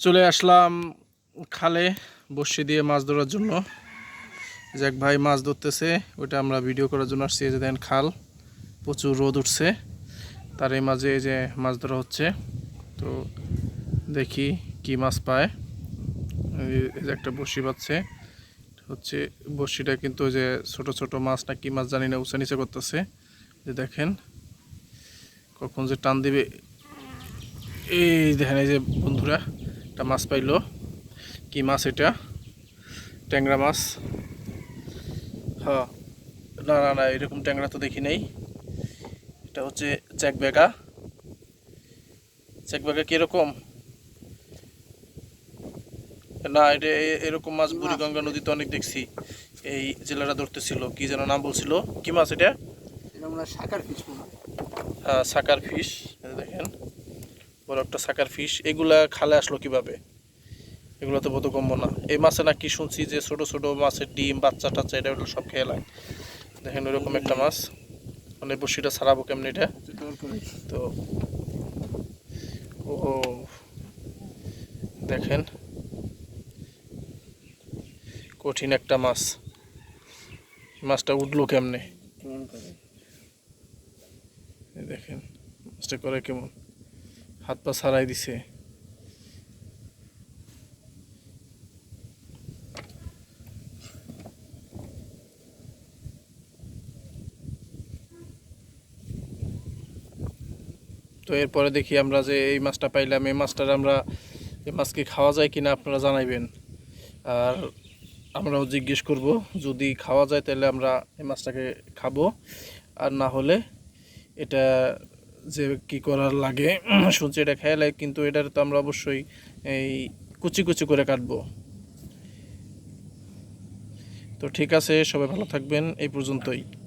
চলে আসলাম খালে বসি দিয়ে মাছ ধরার জন্য। যে এক ভাই, মাছ ধরতেছে ওইটা আমরা ভিডিও করার জন্য আসছি। যে দেখেন খাল, প্রচুর রোদ উঠছে। তার এই মাঝে এই যে মাছ ধরা হচ্ছে। তো দেখি কি মাছ পায়। এই যে একটা বসি পাচ্ছে। হচ্ছে বসিটা কিন্তু যে ছোট ছোট মাছ না কি মাছ জানি না, উঁচা নিচে করতেছে। যে দেখেন কখন যে টান দিবে। এই দেখেন এই যে বন্ধুরা একটা মাছ পাইলো। কি মাছ এটা? ট্যাংরা মাছ। হ্যাঁ না না না এরকম ট্যাংরা তো দেখি নাই। এটা হচ্ছে চ্যাক বেগা চ্যাক বেগা কীরকম? না এটা এরকম মাছ বুড়িগঙ্গা নদীতে অনেক দেখছি। এই জেলাটা ধরতেছিল কি যেন নাম বলছিল? কি মাছ এটা? ফিশ হ্যাঁ। সাকার ফিশ। বড় একটা সাকার ফিশ, এগুলা খালে আসলো কীভাবে? এগুলো তো বোধগম্য না। এই মাছে নাকি শুনছি যে ছোট ছোট মাছের ডিম, বাচ্চা টাচ্চা, এটা ওগুলো সব খেয়ে লাগে। দেখেন ওইরকম একটা মাছ। মানে বসিটা ছাড়াবো কেমনি এটা? তো, ও দেখেন। কঠিন একটা মাছ। মাছটা উঠল কেমনে? দেখেন, মাছটা করে কেমন? হাত পা ছাড়াই দিছে। তো এরপরে দেখি আমরা যে এই মাছটা পাইলাম, এই মাছটার আমরা এই মাছকে খাওয়া যায় কিনা আপনারা জানাইবেন। আর আমরাও জিজ্ঞেস করব, যদি খাওয়া যায় তাহলে আমরা এই মাছটাকে খাব। আর না হলে এটা যে কি করার লাগে সূর্য এটা খেয়ে লাগে কিন্তু এটার তো আমরা অবশ্যই এই কুচি কুচি করে কাটবো। তো ঠিক আছে, সবাই ভালো থাকবেন, এই পর্যন্তই।